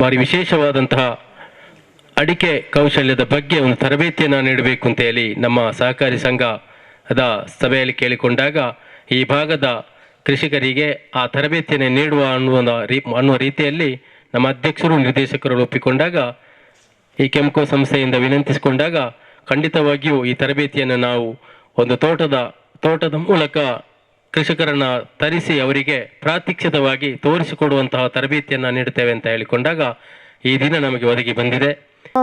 ಭಾರಿ ವಿಶೇಷವಾದಂತಹ ಅಡಿಕೆ ಕೌಶಲ್ಯದ ಬಗ್ಗೆ ಒಂದು ತರಬೇತಿಯನ್ನು ನೀಡಬೇಕು ಅಂತ ಹೇಳಿ ನಮ್ಮ ಸಹಕಾರಿ ಸಂಘದ ಸಭೆಯಲ್ಲಿ ಕೇಳಿಕೊಂಡಾಗ ಈ ಭಾಗದ ಕೃಷಿಕರಿಗೆ ಆ ತರಬೇತಿಯನ್ನು ನೀಡುವ ಅನ್ನುವ ಅನ್ನುವ ರೀತಿಯಲ್ಲಿ ನಮ್ಮ ಅಧ್ಯಕ್ಷರು, ನಿರ್ದೇಶಕರು ಒಪ್ಪಿಕೊಂಡಾಗ ಈ ಕೆಂಕೋ ಸಂಸ್ಥೆಯಿಂದ ವಿನಂತಿಸಿಕೊಂಡಾಗ ಖಂಡಿತವಾಗಿಯೂ ಈ ತರಬೇತಿಯನ್ನು ನಾವು ಒಂದು ತೋಟದ ತೋಟದ ಮೂಲಕ ಕೃಷಿಕರನ್ನ ತರಿಸಿ ಅವರಿಗೆ ಪ್ರಾತ್ಯಕ್ಷಿತವಾಗಿ ತೋರಿಸಿಕೊಡುವಂತಹ ತರಬೇತಿಯನ್ನು ನೀಡುತ್ತೇವೆ ಅಂತ ಹೇಳಿಕೊಂಡಾಗ ಈ ದಿನ ನಮಗೆ ಒದಗಿ ಬಂದಿದೆ ओ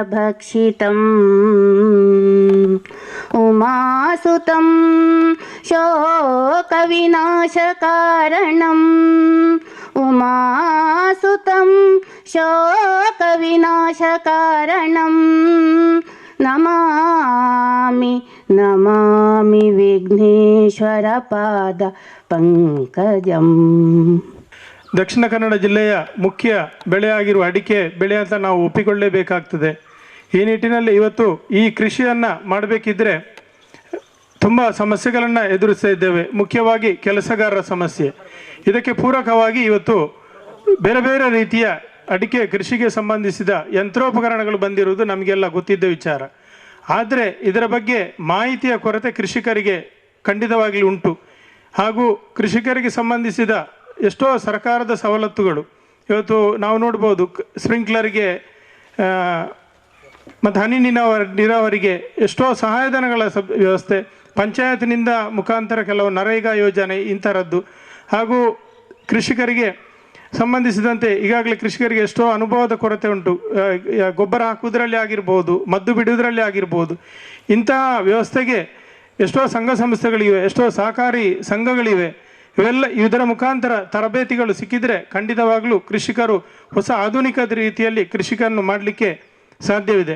फलसारभक्षितम् उमासुतं शोकविनाशकारणम् उमासुतं ನಮಾಮಿ ನಮಾಮಿ ವಿಘ್ನೇಶ್ವರ ಪಾದ ಪಂಕಜಂ. ದಕ್ಷಿಣ ಕನ್ನಡ ಜಿಲ್ಲೆಯ ಮುಖ್ಯ ಬೆಳೆಯಾಗಿರುವ ಅಡಿಕೆ ಬೆಳೆ ಅಂತ ನಾವು ಒಪ್ಪಿಕೊಳ್ಳಲೇಬೇಕಾಗ್ತದೆ ಈ ನಿಟ್ಟಿನಲ್ಲಿ ಇವತ್ತು ಈ ಕೃಷಿಯನ್ನು ಮಾಡಬೇಕಿದ್ರೆ ತುಂಬ ಸಮಸ್ಯೆಗಳನ್ನು ಎದುರಿಸ್ತಾ ಇದ್ದೇವೆ. ಮುಖ್ಯವಾಗಿ ಕೆಲಸಗಾರರ ಸಮಸ್ಯೆ. ಇದಕ್ಕೆ ಪೂರಕವಾಗಿ ಇವತ್ತು ಬೇರೆ ಬೇರೆ ರೀತಿಯ ಅಡಿಕೆ ಕೃಷಿಗೆ ಸಂಬಂಧಿಸಿದ ಯಂತ್ರೋಪಕರಣಗಳು ಬಂದಿರುವುದು ನಮಗೆಲ್ಲ ಗೊತ್ತಿದ್ದ ವಿಚಾರ. ಆದರೆ ಇದರ ಬಗ್ಗೆ ಮಾಹಿತಿಯ ಕೊರತೆ ಕೃಷಿಕರಿಗೆ ಖಂಡಿತವಾಗಲಿ ಉಂಟು. ಹಾಗೂ ಕೃಷಿಕರಿಗೆ ಸಂಬಂಧಿಸಿದ ಎಷ್ಟೋ ಸರ್ಕಾರದ ಸವಲತ್ತುಗಳು. ಇವತ್ತು ನಾವು ನೋಡ್ಬೋದು ಸ್ಪ್ರಿಂಕ್ಲರ್ಗೆ ಮತ್ತು ಹನಿ ನೀರಾವರಿ ನೀರಾವರಿಗೆ ಎಷ್ಟೋ ಸಹಾಯಧನಗಳ ಸಬ್, ವ್ಯವಸ್ಥೆ. ಪಂಚಾಯತ್ನಿಂದ ಮುಖಾಂತರ ಕೆಲವು ನರೇಗಾ ಯೋಜನೆ ಇಂಥರದ್ದು ಹಾಗೂ ಕೃಷಿಕರಿಗೆ ಸಂಬಂಧಿಸಿದಂತೆ ಈಗಾಗಲೇ ಕೃಷಿಕರಿಗೆ ಎಷ್ಟೋ ಅನುಭವದ ಕೊರತೆ ಉಂಟು. ಗೊಬ್ಬರ ಹಾಕುವುದರಲ್ಲಿ ಆಗಿರ್ಬೋದು, ಮದ್ದು ಬಿಡುವುದರಲ್ಲಿ ಆಗಿರ್ಬೋದು. ಇಂತಹ ವ್ಯವಸ್ಥೆಗೆ ಎಷ್ಟೋ ಸಂಘ ಸಂಸ್ಥೆಗಳಿವೆ, ಎಷ್ಟೋ ಸಹಕಾರಿ ಸಂಘಗಳಿವೆ. ಇವೆಲ್ಲ ಇದರ ಮುಖಾಂತರ ತರಬೇತಿಗಳು ಸಿಕ್ಕಿದರೆ ಖಂಡಿತವಾಗಲೂ ಕೃಷಿಕರು ಹೊಸ ಆಧುನಿಕ ರೀತಿಯಲ್ಲಿ ಕೃಷಿಕರನ್ನು ಮಾಡಲಿಕ್ಕೆ ಸಾಧ್ಯವಿದೆ.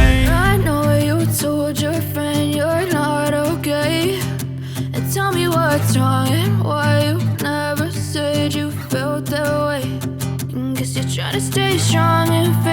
stay strong and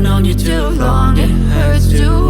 Known you too long, it hurts too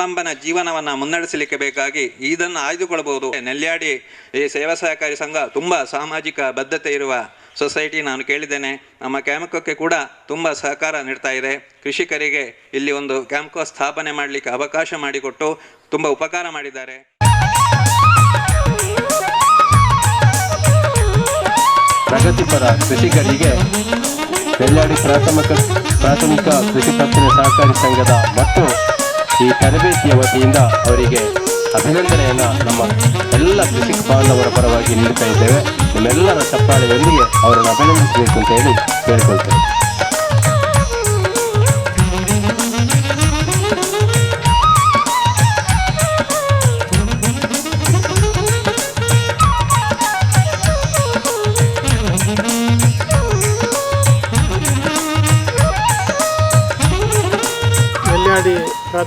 ಅವಲಂಬನ ಜೀವನವನ್ನು ಮುನ್ನಡೆಸಲಿಕ್ಕೆ ಬೇಕಾಗಿ ಇದನ್ನು ಆಯ್ದುಕೊಳ್ಳಬಹುದು ನೆಲ್ಯಾಡಿ ಈ ಸೇವಾ ಸಹಕಾರಿ ಸಂಘ ತುಂಬ ಸಾಮಾಜಿಕ ಬದ್ಧತೆ ಇರುವ ಸೊಸೈಟಿ ನಾನು ಕೇಳಿದ್ದೇನೆ. ನಮ್ಮ ಕ್ಯಾಂಪ್ಕೋಕ್ಕೆ ಕೂಡ ತುಂಬ ಸಹಕಾರ ನೀಡ್ತಾ ಇದೆ. ಕೃಷಿಕರಿಗೆ ಇಲ್ಲಿ ಒಂದು ಕ್ಯಾಂಪ್ಕೋ ಸ್ಥಾಪನೆ ಮಾಡಲಿಕ್ಕೆ ಅವಕಾಶ ಮಾಡಿಕೊಟ್ಟು ತುಂಬ ಉಪಕಾರ ಮಾಡಿದ್ದಾರೆ. ಪ್ರಗತಿಪರ ಕೃಷಿಕರಿಗೆ ಪ್ರಾಥಮಿಕ ಪ್ರಾಥಮಿಕ ಕೃಷಿ ಪತ್ತಿನ ಸಹಕಾರಿ ಸಂಘದ ಮತ್ತು ಈ ತರಬೇತಿಯ ವತಿಯಿಂದ ಅವರಿಗೆ ಅಭಿನಂದನೆಯನ್ನು ನಮ್ಮ ಎಲ್ಲ ಕೃಷಿಕ ಬಾಂಧವರ ಪರವಾಗಿ ನೀಡ್ತಾ ಇದ್ದೇವೆ. ನಿಮ್ಮೆಲ್ಲರ ಚಪ್ಪಾಳೆಯೊಂದಿಗೆ ಅವರನ್ನು ಅಭಿನಂದಿಸಬೇಕು ಅಂತ ಹೇಳಿ ಕೇಳ್ಕೊಳ್ತೇವೆ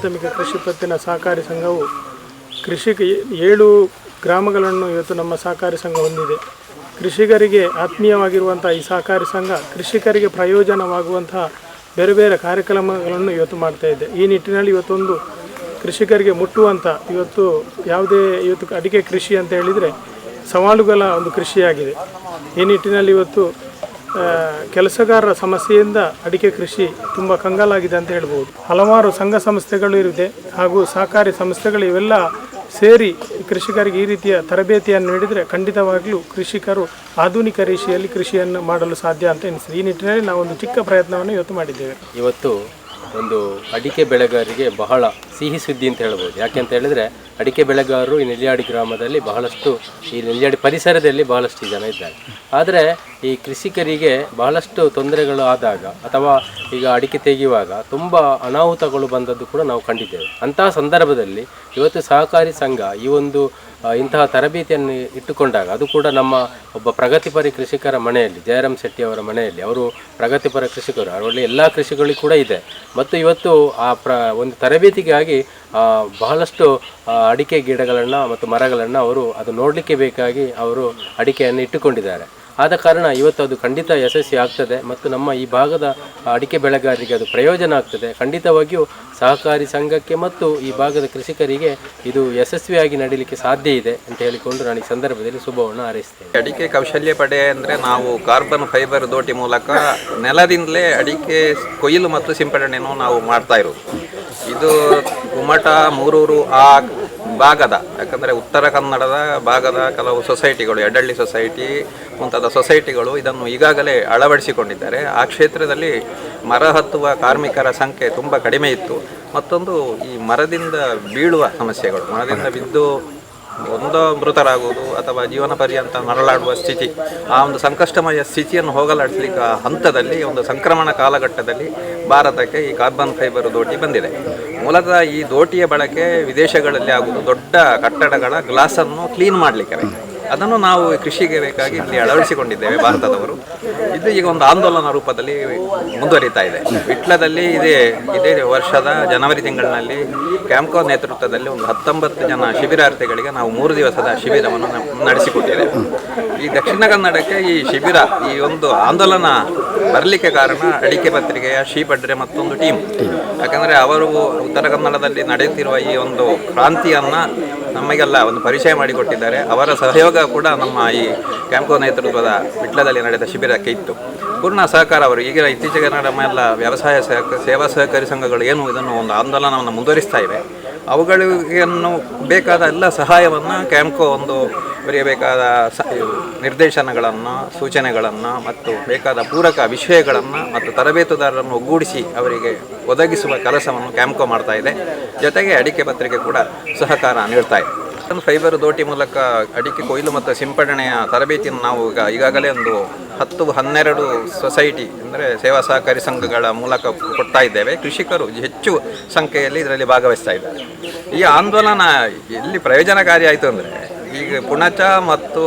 ಪ್ರಾಥಮಿಕ ಕೃಷಿ ಪತ್ತಿನ ಸಹಕಾರಿ ಸಂಘವು ಕೃಷಿಗೆ ಏಳು ಗ್ರಾಮಗಳನ್ನು ಇವತ್ತು ನಮ್ಮ ಸಹಕಾರಿ ಸಂಘ ಹೊಂದಿದೆ. ಕೃಷಿಕರಿಗೆ ಆತ್ಮೀಯವಾಗಿರುವಂಥ ಈ ಸಹಕಾರಿ ಸಂಘ ಕೃಷಿಕರಿಗೆ ಪ್ರಯೋಜನವಾಗುವಂತಹ ಬೇರೆ ಬೇರೆ ಕಾರ್ಯಕ್ರಮಗಳನ್ನು ಇವತ್ತು ಮಾಡ್ತಾ ಇದೆ. ಈ ನಿಟ್ಟಿನಲ್ಲಿ ಇವತ್ತೊಂದು ಕೃಷಿಕರಿಗೆ ಮುಟ್ಟುವಂಥ ಇವತ್ತು ಯಾವುದೇ ಇವತ್ತು ಅಡಿಕೆ ಕೃಷಿ ಅಂತ ಹೇಳಿದರೆ ಸವಾಲುಗಳ ಒಂದು ಕೃಷಿಯಾಗಿದೆ. ಈ ನಿಟ್ಟಿನಲ್ಲಿ ಇವತ್ತು ಕೆಲಸಗಾರರ ಸಮಸ್ಯೆಯಿಂದ ಅಡಿಕೆ ಕೃಷಿ ತುಂಬ ಕಂಗಾಲಾಗಿದೆ ಅಂತ ಹೇಳ್ಬೋದು. ಹಲವಾರು ಸಂಘ ಸಂಸ್ಥೆಗಳು ಇರುತ್ತೆ ಹಾಗೂ ಸಹಕಾರಿ ಸಂಸ್ಥೆಗಳು ಇವೆಲ್ಲ ಸೇರಿ ಕೃಷಿಕರಿಗೆ ಈ ರೀತಿಯ ತರಬೇತಿಯನ್ನು ನೀಡಿದರೆ ಖಂಡಿತವಾಗಲೂ ಕೃಷಿಕರು ಆಧುನಿಕ ರೀತಿಯಲ್ಲಿ ಕೃಷಿಯನ್ನು ಮಾಡಲು ಸಾಧ್ಯ ಅಂತ ಎನಿಸಿದೆ ಈ ನಿಟ್ಟಿನಲ್ಲಿ ನಾವು ಒಂದು ಚಿಕ್ಕ ಪ್ರಯತ್ನವನ್ನು ಇವತ್ತು ಮಾಡಿದ್ದೇವೆ. ಇವತ್ತು ಒಂದು ಅಡಿಕೆ ಬೆಳೆಗಾರರಿಗೆ ಬಹಳ ಸಿಹಿ ಸುದ್ದಿ ಅಂತ ಹೇಳ್ಬೋದು. ಯಾಕೆ ಅಂತ ಹೇಳಿದ್ರೆ, ಅಡಿಕೆ ಬೆಳೆಗಾರರು ಈ ನೆಲ್ಲಿಯಾಡಿ ಗ್ರಾಮದಲ್ಲಿ ಬಹಳಷ್ಟು, ಈ ನೆಲ್ಲಿಯಾಡಿ ಪರಿಸರದಲ್ಲಿ ಬಹಳಷ್ಟು ಜನ ಇದ್ದಾರೆ. ಆದರೆ ಈ ಕೃಷಿಕರಿಗೆ ಬಹಳಷ್ಟು ತೊಂದರೆಗಳು ಆದಾಗ ಅಥವಾ ಈಗ ಅಡಿಕೆ ತೆಗೆಯುವಾಗ ತುಂಬ ಅನಾಹುತಗಳು ಬಂದದ್ದು ಕೂಡ ನಾವು ಕಂಡಿದ್ದೇವೆ. ಅಂತಹ ಸಂದರ್ಭದಲ್ಲಿ ಇವತ್ತು ಸಹಕಾರಿ ಸಂಘ ಈ ಒಂದು ಇಂತಹ ತರಬೇತಿಯನ್ನು ಇಟ್ಟುಕೊಂಡಾಗ ಅದು ಕೂಡ ನಮ್ಮ ಒಬ್ಬ ಪ್ರಗತಿಪರ ಕೃಷಿಕರ ಮನೆಯಲ್ಲಿ, ಜಯರಾಮ್ ಶೆಟ್ಟಿ ಅವರ ಮನೆಯಲ್ಲಿ, ಅವರು ಪ್ರಗತಿಪರ ಕೃಷಿಕರು, ಅವರಲ್ಲಿ ಎಲ್ಲ ಕೃಷಿಗಳು ಕೂಡ ಇದೆ. ಮತ್ತು ಇವತ್ತು ಆ ಪ್ರ, ಒಂದು ತರಬೇತಿಗಾಗಿ ಬಹಳಷ್ಟು ಅಡಿಕೆ ಗಿಡಗಳನ್ನು ಮತ್ತು ಮರಗಳನ್ನು ಅವರು ಅದು ನೋಡಲಿಕ್ಕೆ ಬೇಕಾಗಿ ಅವರು ಅಡಿಕೆಯನ್ನು ಇಟ್ಟುಕೊಂಡಿದ್ದಾರೆ. ಆದ ಕಾರಣ ಇವತ್ತು ಅದು ಖಂಡಿತ ಯಶಸ್ವಿ ಆಗ್ತದೆ ಮತ್ತು ನಮ್ಮ ಈ ಭಾಗದ ಅಡಿಕೆ ಬೆಳೆಗಾರರಿಗೆ ಅದು ಪ್ರಯೋಜನ ಆಗ್ತದೆ. ಖಂಡಿತವಾಗಿಯೂ ಸಹಕಾರಿ ಸಂಘಕ್ಕೆ ಮತ್ತು ಈ ಭಾಗದ ಕೃಷಿಕರಿಗೆ ಇದು ಯಶಸ್ವಿಯಾಗಿ ನಡೀಲಿಕ್ಕೆ ಸಾಧ್ಯ ಇದೆ ಅಂತ ಹೇಳಿಕೊಂಡು ನಾನು ಈ ಸಂದರ್ಭದಲ್ಲಿ ಶುಭವನ್ನು ಹಾರೈಸ್ತೇನೆ. ಅಡಿಕೆ ಕೌಶಲ್ಯ ಪಡೆ ಅಂದರೆ ನಾವು ಕಾರ್ಬನ್ ಫೈಬರ್ ದೋಟಿ ಮೂಲಕ ನೆಲದಿಂದಲೇ ಅಡಿಕೆ ಕೊಯ್ಲು ಮತ್ತು ಸಿಂಪಡಣೆಯನ್ನು ನಾವು ಮಾಡ್ತಾ ಇರೋದು. ಇದು ಗುಮ್ಮಟ, ಮೂರೂರು ಆ ಭಾಗದ, ಯಾಕಂದರೆ ಉತ್ತರ ಕನ್ನಡದ ಭಾಗದ ಕೆಲವು ಸೊಸೈಟಿಗಳು, ಎಡಳ್ಳಿ ಸೊಸೈಟಿ ಮುಂತಾದ ಸೊಸೈಟಿಗಳು ಇದನ್ನು ಈಗಾಗಲೇ ಅಳವಡಿಸಿಕೊಂಡಿದ್ದಾರೆ. ಆ ಕ್ಷೇತ್ರದಲ್ಲಿ ಮರ ಹತ್ತುವ ಕಾರ್ಮಿಕರ ಸಂಖ್ಯೆ ತುಂಬ ಕಡಿಮೆ ಇತ್ತು. ಮತ್ತೊಂದು, ಈ ಮರದಿಂದ ಬೀಳುವ ಸಮಸ್ಯೆಗಳು, ಮರದಿಂದ ಬಿದ್ದು ಒಂದೋ ಮೃತರಾಗುವುದು ಅಥವಾ ಜೀವನ ಪರ್ಯಂತ ನರಳಾಡುವ ಸ್ಥಿತಿ, ಆ ಒಂದು ಸಂಕಷ್ಟಮಯ ಸ್ಥಿತಿಯನ್ನು ಹೋಗಲಾಡಿಸಲಿಕ್ಕೆ ಆ ಹಂತದಲ್ಲಿ, ಒಂದು ಸಂಕ್ರಮಣ ಕಾಲಘಟ್ಟದಲ್ಲಿ ಭಾರತಕ್ಕೆ ಈ ಕಾರ್ಬನ್ ಫೈಬರ್ ದೋಟಿ ಬಂದಿದೆ. ಮೂಲತಃ ಈ ದೋಟಿಯ ಬಳಕೆ ವಿದೇಶಗಳಲ್ಲಿ ಆಗುವುದು ದೊಡ್ಡ ಕಟ್ಟಡಗಳ ಗ್ಲಾಸನ್ನು ಕ್ಲೀನ್ ಮಾಡಲಿಕ್ಕೆ ಅದನ್ನು ನಾವು ಕೃಷಿಗೆ ಬೇಕಾಗಿ ಇಲ್ಲಿ ಅಳವಡಿಸಿಕೊಂಡಿದ್ದೇವೆ ಭಾರತದವರು. ಇದು ಈಗ ಒಂದು ಆಂದೋಲನ ರೂಪದಲ್ಲಿ ಮುಂದುವರಿತಾ ಇದೆ. ವಿಟ್ಲದಲ್ಲಿ ಇದೇ ಇದೇ ವರ್ಷದ ಜನವರಿ ತಿಂಗಳಿನಲ್ಲಿ ಕ್ಯಾಂಪ್ಕೋ ನೇತೃತ್ವದಲ್ಲಿ ಒಂದು ಹತ್ತೊಂಬತ್ತು ಜನ ಶಿಬಿರಾರ್ಥಿಗಳಿಗೆ ನಾವು ಮೂರು ದಿವಸದ ಶಿಬಿರವನ್ನು ನಡೆಸಿಕೊಟ್ಟಿದೆ ಈ ದಕ್ಷಿಣ ಕನ್ನಡಕ್ಕೆ ಈ ಶಿಬಿರ ಈ ಒಂದು ಆಂದೋಲನ ಬರಲಿಕ್ಕೆ ಕಾರಣ ಅಡಿಕೆ ಪತ್ರಿಕೆಯ ಶ್ರೀಪಡ್ರೆ ಮತ್ತೊಂದು ಟೀಮ್. ಯಾಕಂದರೆ ಅವರು ಉತ್ತರ ಕನ್ನಡದಲ್ಲಿ ನಡೆಯುತ್ತಿರುವ ಈ ಒಂದು ಕ್ರಾಂತಿಯನ್ನು ನಮಗೆಲ್ಲ ಒಂದು ಪರಿಚಯ ಮಾಡಿಕೊಟ್ಟಿದ್ದಾರೆ. ಅವರ ಸಹಯೋಗ ಕೂಡ ನಮ್ಮ ಈ ಕ್ಯಾಂಪೋ ನೇತೃತ್ವದ ಬಿಟ್ಲದಲ್ಲಿ ನಡೆದ ಶಿಬಿರಕ್ಕೆ ಇತ್ತು. ಪೂರ್ಣ ಸಹಕಾರ ಅವರು. ಈಗಿನ ಇತ್ತೀಚೆಗೆ ನಮ್ಮೆಲ್ಲ ವ್ಯವಸಾಯ ಸಹಕ ಸೇವಾ ಸಹಕಾರಿ ಸಂಘಗಳು ಏನು ಇದನ್ನು ಒಂದು ಆಂದೋಲನವನ್ನು ಮುಂದುವರಿಸ್ತಾ ಇವೆ. ಅವುಗಳಿಗೆ ಬೇಕಾದ ಎಲ್ಲ ಸಹಾಯವನ್ನು ಕ್ಯಾಂಪ್ಕೋ ಒಂದು ಬರೆಯಬೇಕಾದ ಸ, ನಿರ್ದೇಶನಗಳನ್ನು, ಸೂಚನೆಗಳನ್ನು ಮತ್ತು ಬೇಕಾದ ಪೂರಕ ವಿಷಯಗಳನ್ನು ಮತ್ತು ತರಬೇತುದಾರರನ್ನು ಒಗ್ಗೂಡಿಸಿ ಅವರಿಗೆ ಒದಗಿಸುವ ಕೆಲಸವನ್ನು ಕ್ಯಾಂಪ್ಕೋ ಮಾಡ್ತಾ ಇದೆ. ಜೊತೆಗೆ ಅಡಿಕೆ ಪತ್ರಿಕೆ ಕೂಡ ಸಹಕಾರ ನೀಡ್ತಾ ಇದೆ. ಫೈಬರ್ ದೋಟಿ ಮೂಲಕ ಅಡಿಕೆ, ಕೊಯ್ಲು ಮತ್ತು ಸಿಂಪಡಣೆಯ ತರಬೇತಿಯನ್ನು ನಾವು ಈಗ, ಈಗಾಗಲೇ ಒಂದು ಹತ್ತು, ಹನ್ನೆರಡು ಸೊಸೈಟಿ ಅಂದರೆ ಸೇವಾ ಸಹಕಾರಿ ಸಂಘಗಳ ಮೂಲಕ ಕೊಡ್ತಾ ಇದ್ದೇವೆ. ಕೃಷಿಕರು ಹೆಚ್ಚು ಸಂಖ್ಯೆಯಲ್ಲಿ ಇದರಲ್ಲಿ ಭಾಗವಹಿಸ್ತಾ ಇದ್ದಾರೆ. ಈ ಆಂದೋಲನ ಎಲ್ಲಿ ಪ್ರಯೋಜನಕಾರಿ ಆಯಿತು ಅಂದರೆ ಈಗ ಪುಣಚ ಮತ್ತು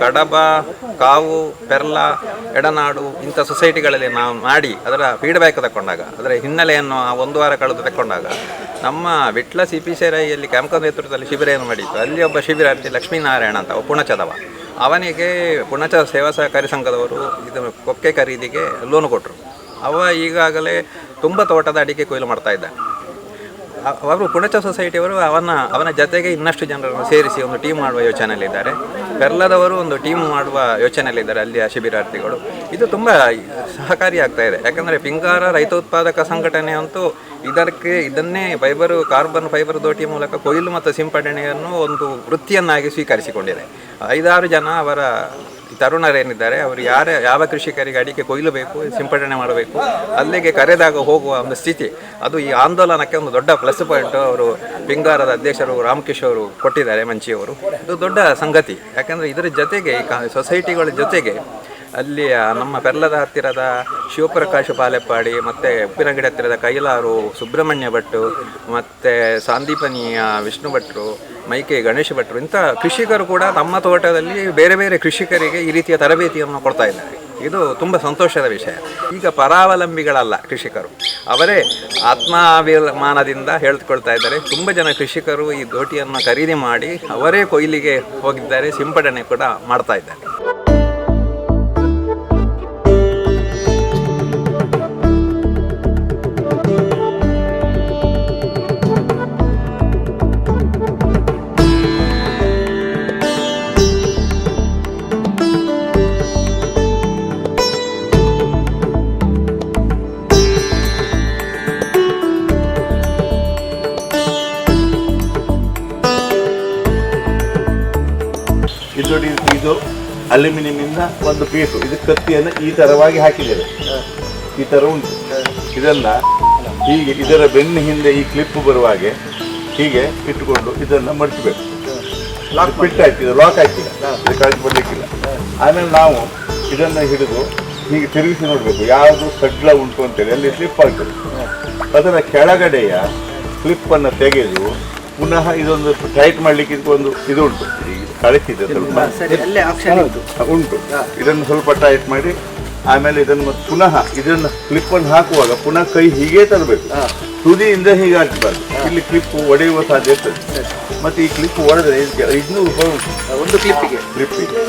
ಕಡಬ, ಕಾವು, ಪೆರ್ಲ, ಎಡನಾಡು ಇಂಥ ಸೊಸೈಟಿಗಳಲ್ಲಿ ನಾವು ಮಾಡಿ ಅದರ ಫೀಡ್ಬ್ಯಾಕ್ ತಗೊಂಡಾಗ ಅದರ ಹಿನ್ನೆಲೆಯನ್ನು ಆ ಒಂದು ವಾರ ಕಳೆದು ತಗೊಂಡಾಗ ನಮ್ಮ ವಿಟ್ಲ ಸಿ ಪಿ ಸೇರೈಯಲ್ಲಿ ಕ್ಯಾಂಪ್ಕೋ ನೇತೃತ್ವದಲ್ಲಿ ಶಿಬಿರ ಏನು ಮಾಡಿತ್ತು ಅಲ್ಲಿ ಒಬ್ಬ ಶಿಬಿರಾರ್ಥಿ ಲಕ್ಷ್ಮೀನಾರಾಯಣ ಅಂತ ಪುಣಚದವ ಅವನಿಗೆ ಪುಣಚ ಸೇವಾ ಸಹಕಾರಿ ಸಂಘದವರು ಇದು ಕೊಕ್ಕೆ ಖರೀದಿಗೆ ಲೋನ್ ಕೊಟ್ಟರು ಅವ ಈಗಾಗಲೇ ತುಂಬ ತೋಟದ ಅಡಿಕೆ ಕೊಯ್ಲು ಮಾಡ್ತಾ ಇದ್ದಾನೆ. ಅವರು ಪುಣಚ ಸೊಸೈಟಿಯವರು ಅವನ ಅವನ ಜೊತೆಗೆ ಇನ್ನಷ್ಟು ಜನರನ್ನು ಸೇರಿಸಿ ಒಂದು ಟೀಮ್ ಮಾಡುವ ಯೋಚನೆಯಲ್ಲಿದ್ದಾರೆ. ಪೆರ್ಲದವರು ಒಂದು ಟೀಮ್ ಮಾಡುವ ಯೋಚನೆಯಲ್ಲಿದ್ದಾರೆ ಅಲ್ಲಿಯ ಶಿಬಿರಾರ್ಥಿಗಳು. ಇದು ತುಂಬ ಸಹಕಾರಿಯಾಗ್ತಾ ಇದೆ. ಯಾಕಂದರೆ ಪಿಂಗಾರ ರೈತೋತ್ಪಾದಕ ಸಂಘಟನೆ ಅಂತೂ ಇದಕ್ಕೆ, ಇದನ್ನೇ ಫೈಬರ್ ಕಾರ್ಬನ್ ಫೈಬರ್ ದೋಟಿ ಮೂಲಕ ಕೊಯ್ಲು ಮತ್ತು ಸಿಂಪಡಣೆಯನ್ನು ಒಂದು ವೃತ್ತಿಯನ್ನಾಗಿ ಸ್ವೀಕರಿಸಿಕೊಂಡಿದೆ. ಐದಾರು ಜನ ಅವರ ತರುಣರೇನಿದ್ದಾರೆ ಅವರು ಯಾರ, ಯಾವ ಕೃಷಿಕರಿಗೆ ಅಡಿಕೆ ಕೊಯ್ಲು ಬೇಕು ಸಿಂಪಡಣೆ ಮಾಡಬೇಕು, ಅಲ್ಲಿಗೆ ಕರೆದಾಗ ಹೋಗುವ ಒಂದು ಸ್ಥಿತಿ. ಅದು ಈ ಆಂದೋಲನಕ್ಕೆ ಒಂದು ದೊಡ್ಡ ಪ್ಲಸ್ ಪಾಯಿಂಟ್ ಅವರು ಬಿಂಗಾರದ ಅಧ್ಯಕ್ಷರು ರಾಮಕಿಶೋರು ಕೊಟ್ಟಿದ್ದಾರೆ ಮಂಚಿಯವರು ಇದು ದೊಡ್ಡ ಸಂಗತಿ. ಯಾಕಂದರೆ ಇದರ ಜೊತೆಗೆ ಸೊಸೈಟಿಗಳ ಜೊತೆಗೆ ಅಲ್ಲಿ ನಮ್ಮ ಪೆರ್ಲದ ಹತ್ತಿರದ ಶಿವಪ್ರಕಾಶ ಪಾಲೆಪ್ಪಾಡಿ ಮತ್ತು ಉಪ್ಪಿನಗಿಡಿ ಹತ್ತಿರದ ಕೈಲಾರು ಸುಬ್ರಹ್ಮಣ್ಯ ಭಟ್ಟು ಮತ್ತು ಸಾಂದೀಪನಿಯ ವಿಷ್ಣು ಭಟ್ರು ಮೈಕೆ ಗಣೇಶ ಭಟ್ರು, ಇಂಥ ಕೃಷಿಕರು ಕೂಡ ತಮ್ಮ ತೋಟದಲ್ಲಿ ಬೇರೆ ಬೇರೆ ಕೃಷಿಕರಿಗೆ ಈ ರೀತಿಯ ತರಬೇತಿಯನ್ನು ಕೊಡ್ತಾ ಇದ್ದಾರೆ. ಇದು ತುಂಬ ಸಂತೋಷದ ವಿಷಯ. ಈಗ ಪರಾವಲಂಬಿಗಳಲ್ಲ ಕೃಷಿಕರು. ಅವರೇ ಆತ್ಮಾಭಿಮಾನದಿಂದ ಹೇಳ್ಕೊಳ್ತಾ ಇದ್ದಾರೆ. ತುಂಬ ಜನ ಕೃಷಿಕರು ಈ ದೋಟಿಯನ್ನು ಖರೀದಿ ಮಾಡಿ ಅವರೇ ಕೊಯ್ಲಿಗೆ ಹೋಗಿದ್ದಾರೆ, ಸಿಂಪಡಣೆ ಕೂಡ ಮಾಡ್ತಾ ಇದ್ದಾರೆ. ನೋಡಿ, ಇದು ಅಲ್ಯೂಮಿನಿಯಂ ಇಂದ ಒಂದು ಪೀಸ್ ಇದು ಕತ್ತಿಯನ್ನು ಈ ತರವಾಗಿ ಹಾಕಿದ್ದೇವೆ. ಈ ತರ ಉಂಟು. ಇದೆಲ್ಲ ಹೀಗೆ ಇದರ ಬೆನ್ನ ಹಿಂದೆ ಈ ಕ್ಲಿಪ್ ಬರುವ ಹಾಗೆ ಹೀಗೆ ಇಟ್ಟುಕೊಂಡು ಇದನ್ನ ಲಾಕ್ ಫಿಟ್ ಆಯ್ತು ಇದು ಲಾಕ್ ಹಾಕಿಲ್ಲ ಕಳೆದು ಬರ್ಲಿಕ್ಕಿಲ್ಲ. ಆಮೇಲೆ ನಾವು ಇದನ್ನ ಹಿಡಿದು ಹೀಗೆ ತಿರುಗಿಸಿ ನೋಡಬೇಕು. ಯಾವುದು ಕಡ್ಲ ಉಂಟು ಅಂತೇಳಿ ಅಲ್ಲಿ ಸ್ಲಿಪ್ ಆಗ್ತದೆ. ಅದರ ಕೆಳಗಡೆಯ ಕ್ಲಿಪ್ಪನ್ನು ತೆಗೆದು ಪುನಃ ಇದೊಂದು ಟೈಟ್ ಮಾಡ್ಲಿಕ್ಕೆ ಇದಕ್ಕೊಂದು ಇದು ಉಂಟು. ಕಳಿಸಿದೆ ಸ್ವಲ್ಪ. ಉಂಟು. ಇದನ್ನು ಸ್ವಲ್ಪ ಟೈಟ್ ಮಾಡಿ ಆಮೇಲೆ ಇದನ್ನು ಮತ್ತೆ ಪುನಃ ಇದನ್ನು ಕ್ಲಿಪ್ ಅನ್ನು ಹಾಕುವಾಗ ಪುನಃ ಕೈ ಹೀಗೆ ತರಬೇಕು. ತುದಿಯಿಂದ ಹೀಗೆ ಹಾಕಬಾರ್ದು ಇಲ್ಲಿ ಕ್ಲಿಪ್ ಒಡೆಯುವ ಸಾಧ್ಯತೆ ಇರ್ತದೆ. ಮತ್ತೆ ಈ ಕ್ಲಿಪ್ ಒಡೆದ್ರೆ ಇದಕ್ಕೆ ಒಂದು ಒಂದು ಕ್ಲಿಪ್ಪಿಗೆ ಕ್ಲಿಪ್ಪಿಗೆ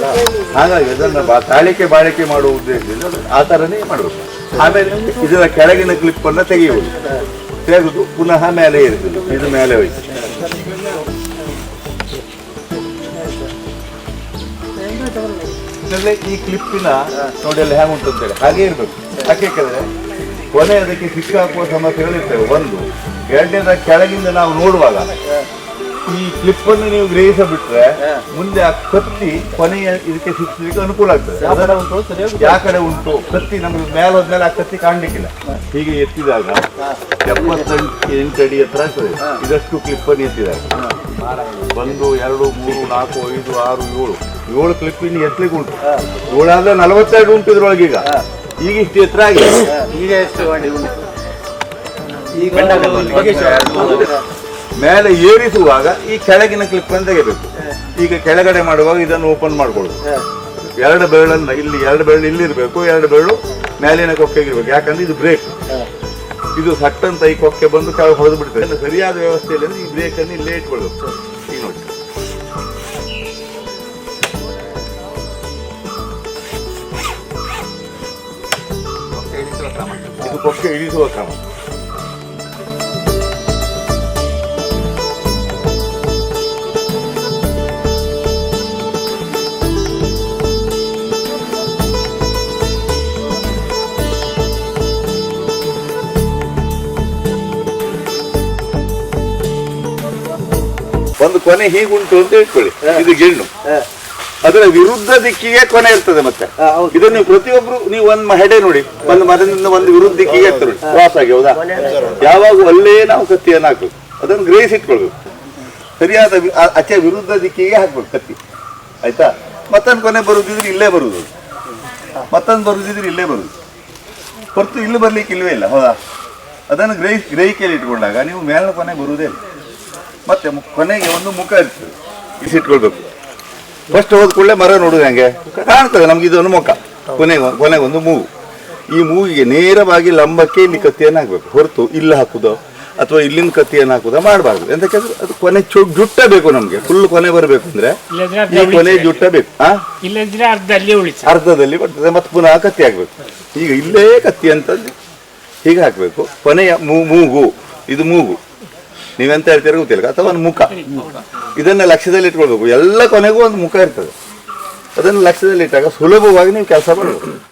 ಹಾಗಾಗಿ ಅದನ್ನು ಬಾ ತಾಳಿಕೆ ಬಾಳಿಕೆ ಮಾಡುವ ಉದ್ದೇಶದಿಂದ ಆ ಥರನೇ ಮಾಡಬೇಕು ಆಮೇಲೆ ಇದರ ಕೆಳಗಿನ ಕ್ಲಿಪ್ಪನ್ನು ತೆಗೆಯುವುದು. ತೆಗೆದು ಪುನಃ ಮೇಲೆ ಇರ್ತದೆ ಇದು ಮೇಲೆ ಹೋಯ್ತು. ಆಮೇಲೆ ಈ ಕ್ಲಿಪ್ಪಿನ ನೋಡಿ ಅಲ್ಲಿ ಹ್ಯಾಂಗ್ ಉಂಟು ಅಂತೇಳಿ ಹಾಗೆ ಇರಬೇಕು. ಯಾಕೆಂದ್ರೆ ಕೊನೆ ಅದಕ್ಕೆ ಸಿಕ್ಕಾಕುವ ಸಮಸ್ಯೆಗಳಿರ್ತವೆ. ಒಂದು ಎರಡನೇದ ಕೆಳಗಿಂದ ನಾವು ನೋಡುವಾಗ ಈ ಕ್ಲಿಪ್ ಅನ್ನು ನೀವು ಗ್ರಹಿಸಬಿಟ್ರೆ ಮುಂದೆ ಆ ಕತ್ತಿ ಕೊನೆಯ ಇದಕ್ಕೆ ಸಿಕ್ಕಲಿಕ್ಕೆ ಅನುಕೂಲ ಆಗ್ತದೆ. ಯಾವ ಕಡೆ ಉಂಟು? ಕತ್ತಿ ನಮ್ಗೆ ಮೇಲೆ ಹೋದ್ಮೇಲೆ ಆ ಕತ್ತಿ ಕಾಣಲಿಕ್ಕಿಲ್ಲ. ಹೀಗೆ ಎತ್ತಿದಾಗ ಎಪ್ಪತ್ತೆಂಟು ಎಂಟು ಅಡಿ ಹತ್ರ ಆಗ್ತದೆ. ಇದಷ್ಟು ಕ್ಲಿಪ್ ಅನ್ನು ಎತ್ತಿದಾಗ. ಒಂದು ಎರಡು ಮೂರು ನಾಲ್ಕು ಐದು ಆರು ಏಳು. ಏಳು ಕ್ಲಿಪ್ ಇನ್ನು ಎತ್ತಲಿಕ್ಕೆ ಉಂಟು? ಏಳಾದ್ರೆ ನಲವತ್ತೆರಡು ಉಂಟು ಇದ್ರೊಳಗೆ ಈಗ. ಈಗ ಇಷ್ಟು ಎತ್ತರ ಆಗಿ ಈಗ ಎಷ್ಟು ಮೇಲೆ ಏರಿಸುವಾಗ ಈ ಕೆಳಗಿನ ಕ್ಲಿಪ್ ಅನ್ನು ತೆಗಿಬೇಕು ಈಗ ಕೆಳಗಡೆ ಮಾಡುವಾಗ ಇದನ್ನು ಓಪನ್ ಮಾಡ್ಕೊಳ್ಳೋದು. ಎರಡು ಬೆರಳನ್ನ ಇಲ್ಲಿ ಎರಡು ಬೆರಳು ಇಲ್ಲಿ ಇರಬೇಕು ಎರಡು ಬೆರಳು ಮೇಲಿನ ಕೊಕ್ಕೆಗಿರ್ಬೇಕು ಯಾಕಂದ್ರೆ ಇದು ಬ್ರೇಕ್ ಇದು ಸಟ್ಟಂತ ಈ ಕೊಕ್ಕೆ ಬಂದು ಕೆಳಗೆ ಹೊಡೆದು ಬಿಡ್ತದೆ. ಸರಿಯಾದ ವ್ಯವಸ್ಥೆಯಲ್ಲಿ ಅಂದ್ರೆ ಈ ಬ್ರೇಕ್ ಅನ್ನು ಇಲ್ಲೇ ಇಟ್ಕೊಳ್ಬೇಕು ಇದು ಪಕ್ಷ ಇಳಿಸುವ ಕ್ರಮ ಒಂದು ಕೊನೆ ಹೀಗುಂಟು ಅಂತ ಇಟ್ಕೊಳ್ಳಿ ಇದು ಗಿಣ್ಣು ಅದರ ವಿರುದ್ಧ ದಿಕ್ಕಿಗೆ ಕೊನೆ ಇರ್ತದೆ ಮತ್ತೆ. ಇದನ್ನು ಪ್ರತಿಯೊಬ್ರು ನೀವು ಒಂದು ಹೆಡೆ ನೋಡಿ. ಒಂದು ಮರದಿಂದ ಒಂದು ವಿರುದ್ಧ ದಿಕ್ಕಿಗೆ ಇರ್ತದೆ ನೋಡಿ ಕ್ರಾಸ್ ಆಗಿ ಹೌದಾ? ಯಾವಾಗ ಅಲ್ಲೇ ನಾವು ಕತ್ತಿಯನ್ನು ಹಾಕ್ಬೇಕು. ಅದನ್ನು ಗ್ರಹಿಸಿಟ್ಕೊಳ್ಬೇಕು ಸರಿಯಾದ ಆ- ವಿರುದ್ಧ ದಿಕ್ಕಿಗೆ ಹಾಕ್ಬೇಕು ಕತ್ತಿ. ಆಯ್ತಾ? ಮತ್ತೊಂದು ಕೊನೆ ಬರುದಿದ್ರೆ ಇಲ್ಲೇ ಬರುದು. ಮತ್ತೊಂದು ಬರುದಿದ್ರೆ ಇಲ್ಲೇ ಬರುದು. ಹೊರತು ಇಲ್ಲಿ ಬರ್ಲಿಕ್ಕೆ ಇಲ್ವೇ ಇಲ್ಲ ಹೌದಾ? ಅದನ್ನು ಗ್ರಹಿ ಗ್ರಹಿಕೆಯಲ್ಲಿ ಇಟ್ಕೊಂಡಾಗ ನೀವು ಮೇಲಿನ ಕೊನೆ ಬರುವುದೇ ಇಲ್ಲ. ಮತ್ತೆ ಕೊನೆಗೆ ಒಂದು ಮುಖ ಇರ್ತದೆ. ಇಟ್ಕೊಳ್ಬೇಕು ಫಸ್ಟ್ ಹೋದ ಕೂಡಲೇ ಮರ ನೋಡುದು ಹೆಂಗೆ? ಕಾಣ್ತದೆ ನಮ್ಗೆ ಇದೊಂದು ಮುಖ. ಕೊನೆ ಕೊನೆಗೊಂದು ಮೂಗು. ಈ ಮೂಗಿಗೆ ನೇರವಾಗಿ ಲಂಬಕ್ಕೆ ಇಲ್ಲಿ ಕತ್ತಿಯನ್ನು ಹಾಕ್ಬೇಕು. ಹೊರತು ಇಲ್ಲಿ ಹಾಕುದೋ? ಅಥವಾ ಇಲ್ಲಿಂದ ಕತ್ತಿಯನ್ನು ಹಾಕುದೋ? ಮಾಡಬಾರ್ದು. ಎಂತಕ್ಕೆಂದ್ರೆ ಅದು ಕೊನೆ ಜುಟ್ಟ ಬೇಕು ನಮಗೆ. ಫುಲ್ ಕೊನೆ ಬರಬೇಕು ಅಂದ್ರೆ ಈ ಕೊನೆ ಜುಟ್ಟ ಬೇಕು ಅರ್ಧದಲ್ಲಿ ಬರ್ತದೆ. ಮತ್ತೆ ಪುನಃ ಕತ್ತಿ ಹಾಕ್ಬೇಕು. ಈಗ ಇಲ್ಲೇ ಕತ್ತಿ ಅಂತ ಹೀಗೆ ಹಾಕಬೇಕು. ಕೊನೆಯ ಮೂ- ಮೂಗು. ಇದು ಮೂಗು. ನೀವೆಂತ ಹೇಳ್ತೀರ ಗೊತ್ತಿಲ್ಲ. ಅಥವಾ ಒಂದು ಮುಖ. ಇದನ್ನ ಲಕ್ಷ್ಯದಲ್ಲಿ ಇಟ್ಕೊಳ್ಬೇಕು. ಎಲ್ಲ ಕೊನೆಗೂ ಒಂದು ಮುಖ ಇರ್ತದೆ. ಅದನ್ನು ಲಕ್ಷ್ಯದಲ್ಲಿ ಇಟ್ಟಾಗ ಸುಲಭವಾಗಿ ನೀವು ಕೆಲಸ ಮಾಡಬೇಕು